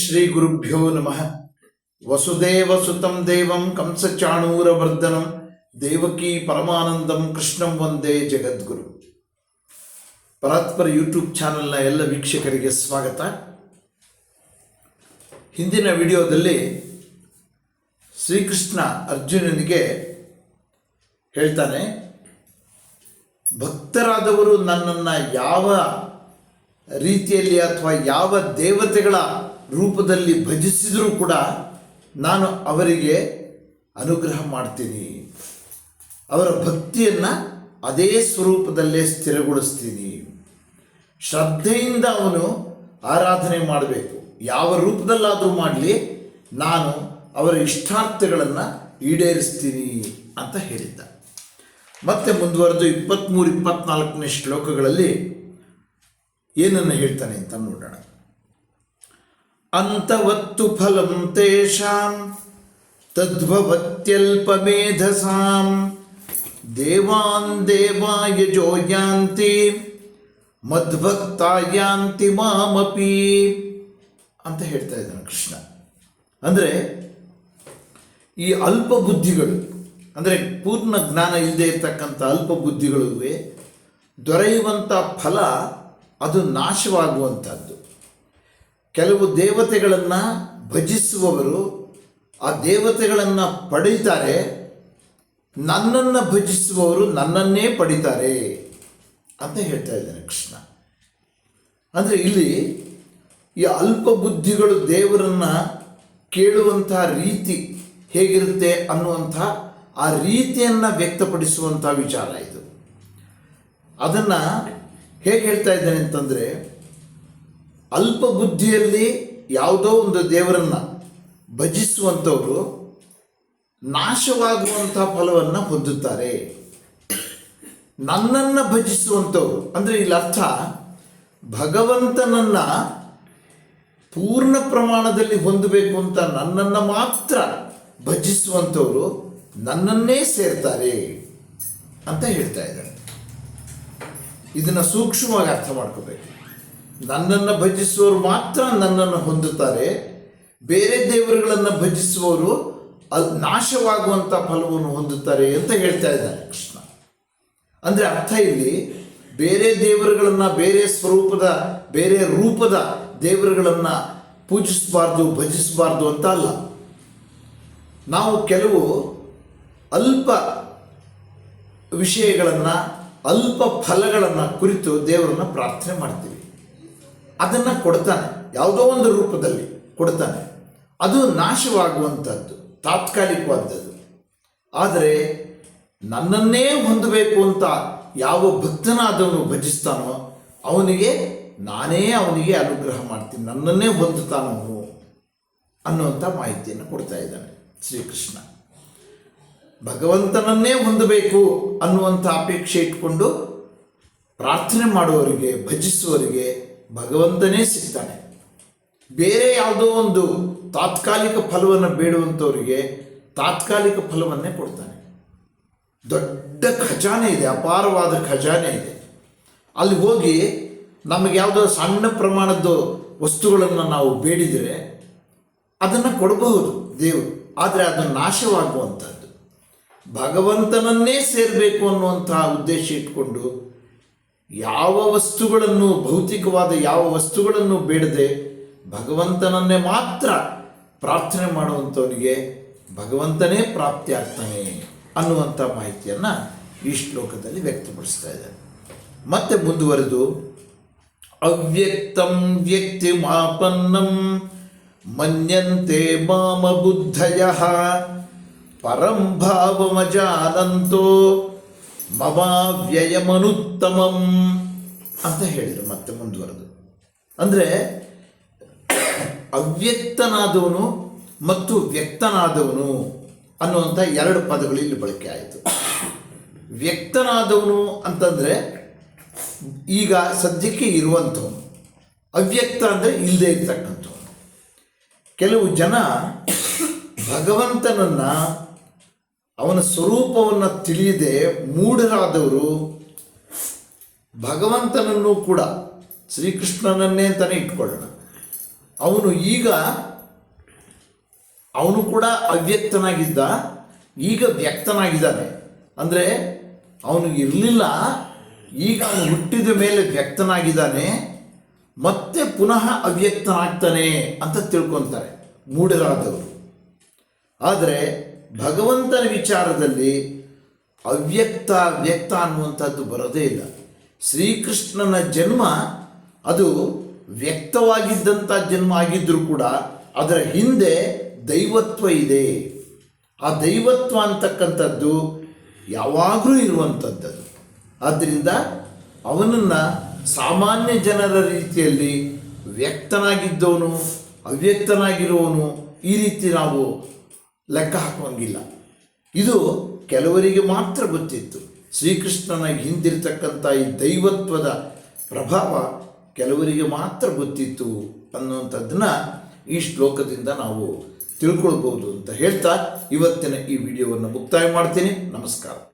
ಶ್ರೀ ಗುರುಭ್ಯೋ ನಮಃ. ವಸುದೇವ ಸುತಂ ದೇವಂ ಕಂಸಚಾಣೂರವರ್ಧನಂ ದೇವಕಿ ಪರಮಾನಂದಂ ಕೃಷ್ಣಂ ವಂದೇ ಜಗದ್ಗುರು. ಪರಾತ್ಪರ ಯೂಟ್ಯೂಬ್ ಚಾನಲ್ನ ಎಲ್ಲ ವೀಕ್ಷಕರಿಗೆ ಸ್ವಾಗತ. ಹಿಂದಿನ ವಿಡಿಯೋದಲ್ಲಿ ಶ್ರೀಕೃಷ್ಣ ಅರ್ಜುನನಿಗೆ ಹೇಳ್ತಾನೆ, ಭಕ್ತರಾದವರು ನನ್ನನ್ನು ಯಾವ ರೀತಿಯಲ್ಲಿ ಅಥವಾ ಯಾವ ದೇವತೆಗಳ ರೂಪದಲ್ಲಿ ಭಜಿಸಿದರೂ ಕೂಡ ನಾನು ಅವರಿಗೆ ಅನುಗ್ರಹ ಮಾಡ್ತೀನಿ. ಅವರ ಭಕ್ತಿಯನ್ನು ಅದೇ ಸ್ವರೂಪದಲ್ಲೇ ಸ್ಥಿರಗೊಳಿಸ್ತೀನಿ. ಶ್ರದ್ಧೆಯಿಂದ ಅವನು ಆರಾಧನೆ ಮಾಡಬೇಕು. ಯಾವ ರೂಪದಲ್ಲಾದರೂ ಮಾಡಲಿ, ನಾನು ಅವರ ಇಷ್ಟಾರ್ಥಗಳನ್ನು ಈಡೇರಿಸ್ತೀನಿ ಅಂತ ಹೇಳಿದ್ದ. ಮತ್ತೆ ಮುಂದುವರೆದು ಇಪ್ಪತ್ತ್ಮೂರು ಇಪ್ಪತ್ನಾಲ್ಕನೇ ಶ್ಲೋಕಗಳಲ್ಲಿ ಏನನ್ನು ಹೇಳ್ತಾನೆ ಅಂತ ನೋಡೋಣ. ಅಂತವತ್ತು ಫಲಂ ತೇಷಾಂ, ತದ್ಭವತ್ಯಲ್ಪಮೇಧಸಾಂ. ದೇವಾನ್ ದೇವಾಯ ಜೋ ಯಾಂತಿ ಮದ್ಭಕ್ತ ಯಾಂತಿ ಮಾಮಪಿ. ಅಂತ ಹೇಳ್ತಾ ಇದ್ದಾನೆ ಕೃಷ್ಣ. ಅಂದರೆ ಈ ಅಲ್ಪ ಬುದ್ಧಿಗಳು, ಅಂದರೆ ಪೂರ್ಣ ಜ್ಞಾನ ಇಲ್ಲದೆ ಇರತಕ್ಕಂಥ ಅಲ್ಪ ಬುದ್ಧಿಗಳಿವೆ, ದೊರೆಯುವಂಥ ಫಲ ಅದು ನಾಶವಾಗುವಂಥದ್ದು. ಕೆಲವು ದೇವತೆಗಳನ್ನು ಭಜಿಸುವವರು ಆ ದೇವತೆಗಳನ್ನು ಪಡೀತಾರೆ. ನನ್ನನ್ನು ಭಜಿಸುವವರು ನನ್ನನ್ನೇ ಪಡೀತಾರೆ ಅಂತ ಹೇಳ್ತಾ ಇದ್ದಾನೆ ಕೃಷ್ಣ. ಅಂದರೆ ಇಲ್ಲಿ ಈ ಅಲ್ಪ ಬುದ್ಧಿಗಳು ದೇವರನ್ನು ಕೇಳುವಂಥ ರೀತಿ ಹೇಗಿರುತ್ತೆ ಅನ್ನುವಂಥ ಆ ರೀತಿಯನ್ನು ವ್ಯಕ್ತಪಡಿಸುವಂಥ ವಿಚಾರ ಇದು. ಅದನ್ನು ಹೇಗೆ ಹೇಳ್ತಾ ಇದ್ದಾನೆ ಅಂತಂದರೆ ಅಲ್ಪ ಬುದ್ಧಿಯಲ್ಲಿ ಯಾವುದೋ ಒಂದು ದೇವರನ್ನು ಭಜಿಸುವಂಥವರು ನಾಶವಾಗುವಂಥ ಫಲವನ್ನು ಹೊಂದುತ್ತಾರೆ. ನನ್ನನ್ನು ಭಜಿಸುವಂಥವ್ರು. ಅಂದರೆ ಇಲ್ಲಿ ಅರ್ಥ, ಭಗವಂತನನ್ನು ಪೂರ್ಣ ಪ್ರಮಾಣದಲ್ಲಿ ಹೊಂದಬೇಕು ಅಂತ ನನ್ನನ್ನು ಮಾತ್ರ ಭಜಿಸುವಂಥವರು ನನ್ನನ್ನೇ ಸೇರ್ತಾರೆ ಅಂತ ಹೇಳ್ತಾ ಇದ್ದಾರೆ. ಇದನ್ನು ಸೂಕ್ಷ್ಮವಾಗಿ ಅರ್ಥ ಮಾಡ್ಕೋಬೇಕು. ನನ್ನನ್ನು ಭಜಿಸುವವರು ಮಾತ್ರ ನನ್ನನ್ನು ಹೊಂದುತ್ತಾರೆ. ಬೇರೆ ದೇವರುಗಳನ್ನು ಭಜಿಸುವವರು ಅದು ನಾಶವಾಗುವಂಥ ಫಲವನ್ನು ಹೊಂದುತ್ತಾರೆ ಅಂತ ಹೇಳ್ತಾ ಇದ್ದಾನೆ ಕೃಷ್ಣ. ಅಂದರೆ ಅರ್ಥ ಇಲ್ಲಿ, ಬೇರೆ ದೇವರುಗಳನ್ನು ಬೇರೆ ಸ್ವರೂಪದ, ಬೇರೆ ರೂಪದ ದೇವರುಗಳನ್ನು ಪೂಜಿಸಬಾರ್ದು, ಭಜಿಸಬಾರ್ದು ಅಂತ ಅಲ್ಲ. ನಾವು ಕೆಲವು ಅಲ್ಪ ವಿಷಯಗಳನ್ನು, ಅಲ್ಪ ಫಲಗಳನ್ನು ಕುರಿತು ದೇವರನ್ನು ಪ್ರಾರ್ಥನೆ ಮಾಡ್ತೀವಿ. ಅದನ್ನು ಕೊಡ್ತಾನೆ. ಯಾವುದೋ ಒಂದು ರೂಪದಲ್ಲಿ ಕೊಡ್ತಾನೆ. ಅದು ನಾಶವಾಗುವಂಥದ್ದು ತಾತ್ಕಾಲಿಕವಾದದ್ದು. ಆದರೆ ನನ್ನನ್ನೇ ಹೊಂದಬೇಕು ಅಂತ ಯಾವ ಭಕ್ತನಾದವನು ಭಜಿಸ್ತಾನೋ, ಅವನಿಗೆ ನಾನೇ ಅವನಿಗೆ ಅನುಗ್ರಹ ಮಾಡ್ತೀನಿ, ನನ್ನನ್ನೇ ಹೊಂದುತ್ತಾನವನು ಅನ್ನುವಂಥ ಮಾಹಿತಿಯನ್ನು ಕೊಡ್ತಾ ಇದ್ದಾನೆ ಶ್ರೀಕೃಷ್ಣ. ಭಗವಂತನನ್ನೇ ಹೊಂದಬೇಕು ಅನ್ನುವಂಥ ಅಪೇಕ್ಷೆ ಇಟ್ಕೊಂಡು ಪ್ರಾರ್ಥನೆ ಮಾಡುವವರಿಗೆ, ಭಜಿಸುವವರಿಗೆ ಭಗವಂತನೇ ಸಿಗ್ತಾನೆ. ಬೇರೆ ಯಾವುದೋ ಒಂದು ತಾತ್ಕಾಲಿಕ ಫಲವನ್ನು ಬೇಡುವಂಥವರಿಗೆ ತಾತ್ಕಾಲಿಕ ಫಲವನ್ನೇ ಕೊಡ್ತಾನೆ. ದೊಡ್ಡ ಖಜಾನೆ ಇದೆ, ಅಪಾರವಾದ ಖಜಾನೆ ಇದೆ. ಅಲ್ಲಿ ಹೋಗಿ ನಮಗೆ ಯಾವುದೋ ಸಣ್ಣ ಪ್ರಮಾಣದ ವಸ್ತುಗಳನ್ನು ನಾವು ಬೇಡಿದರೆ ಅದನ್ನು ಕೊಡಬಹುದು ದೇವರು, ಆದರೆ ಅದು ನಾಶವಾಗುವಂಥದ್ದು ಭಗವಂತನನ್ನೇ ಸೇರಬೇಕು ಅನ್ನುವಂತಹ ಉದ್ದೇಶ ಇಟ್ಕೊಂಡು ಯಾವ ವಸ್ತುಗಳನ್ನು, ಭೌತಿಕವಾದ ಯಾವ ವಸ್ತುಗಳನ್ನು ಬೇಡದೆ ಭಗವಂತನನ್ನೇ ಮಾತ್ರ ಪ್ರಾರ್ಥನೆ ಮಾಡುವಂಥವನಿಗೆ ಭಗವಂತನೇ ಪ್ರಾಪ್ತಿ ಆಗ್ತಾನೆ ಅನ್ನುವಂಥ ಮಾಹಿತಿಯನ್ನು ಈ ಶ್ಲೋಕದಲ್ಲಿ ವ್ಯಕ್ತಪಡಿಸ್ತಾ ಇದ್ದಾರೆ. ಮತ್ತೆ ಮುಂದುವರೆದು, ಅವ್ಯಕ್ತಂ ವ್ಯಕ್ತಿ ಮಾಪನ್ನಂ ಮನ್ಯಂತೆ ಮಾಮ ಬುದ್ಧಯ ಪರಂ ಭಾವಮಜಾನಂತೋ ಮಮಾವ್ಯಯಮನುತ್ತಮಂ ಅಂತ ಹೇಳಿದರು ಮತ್ತೆ ಮುಂದುವರೆದು. ಅಂದರೆ ಅವ್ಯಕ್ತನಾದವನು ಮತ್ತು ವ್ಯಕ್ತನಾದವನು ಅನ್ನುವಂಥ ಎರಡು ಪದಗಳು ಇಲ್ಲಿ ಬಳಕೆ ಆಯಿತು. ವ್ಯಕ್ತನಾದವನು ಅಂತಂದರೆ ಈಗ ಸದ್ಯಕ್ಕೆ ಇರುವಂಥವನು. ಅವ್ಯಕ್ತ ಅಂದರೆ ಇಲ್ಲದೆ ಇರ್ತಕ್ಕಂಥವನು. ಕೆಲವು ಜನ ಭಗವಂತನನ್ನು ಅವನ ಸ್ವರೂಪವನ್ನು ತಿಳಿಯದೆ ಮೂಢರಾದವರು ಭಗವಂತನನ್ನು ಕೂಡ, ಶ್ರೀಕೃಷ್ಣನನ್ನೇ ಅಂತಲೇ ಇಟ್ಕೊಳ್ಳೋಣ. ಅವನು ಈಗ, ಅವನು ಕೂಡ ಅವ್ಯಕ್ತನಾಗಿದ್ದ, ಈಗ ವ್ಯಕ್ತನಾಗಿದ್ದಾನೆ. ಅಂದರೆ, ಅವನು ಇರಲಿಲ್ಲ, ಈಗ ಅವನು ಹುಟ್ಟಿದ ಮೇಲೆ ವ್ಯಕ್ತನಾಗಿದ್ದಾನೆ, ಮತ್ತೆ ಪುನಃ ಅವ್ಯಕ್ತನಾಗ್ತಾನೆ ಅಂತ ತಿಳ್ಕೊತಾರೆ, ಮೂಢರಾದವರು. ಆದರೆ ಭಗವಂತನ ವಿಚಾರದಲ್ಲಿ ಅವ್ಯಕ್ತ ವ್ಯಕ್ತ ಅನ್ನುವಂಥದ್ದು ಬರೋದೇ ಇಲ್ಲ. ಶ್ರೀಕೃಷ್ಣನ ಜನ್ಮ ಅದು ವ್ಯಕ್ತವಾಗಿದ್ದಂಥ ಜನ್ಮ ಆಗಿದ್ದರೂ ಕೂಡ ಅದರ ಹಿಂದೆ ದೈವತ್ವ ಇದೆ. ಆ ದೈವತ್ವ ಅಂತಕ್ಕಂಥದ್ದು ಯಾವಾಗಲೂ ಇರುವಂಥದ್ದು ಆದ್ದರಿಂದ ಅವನನ್ನು ಸಾಮಾನ್ಯ ಜನರ ರೀತಿಯಲ್ಲಿ ವ್ಯಕ್ತನಾಗಿದ್ದವನು ಅವ್ಯಕ್ತನಾಗಿರುವವನು ಈ ರೀತಿ ನಾವು ಲೆಕ್ಕ ಹಾಕುವಂಗಿಲ್ಲ. ಇದು ಕೆಲವರಿಗೆ ಮಾತ್ರ ಗೊತ್ತಿತ್ತು. ಶ್ರೀಕೃಷ್ಣನ ಹಿಂದಿರ್ತಕ್ಕಂಥ ಈ ದೈವತ್ವದ ಪ್ರಭಾವ ಕೆಲವರಿಗೆ ಮಾತ್ರ ಗೊತ್ತಿತ್ತು ಅನ್ನುವಂಥದ್ದನ್ನ ಈ ಶ್ಲೋಕದಿಂದ ನಾವು ತಿಳ್ಕೊಳ್ಬೋದು ಅಂತ ಹೇಳ್ತಾ ಇವತ್ತಿನ ಈ ವಿಡಿಯೋವನ್ನು ಮುಕ್ತಾಯ ಮಾಡ್ತೀನಿ. ನಮಸ್ಕಾರ.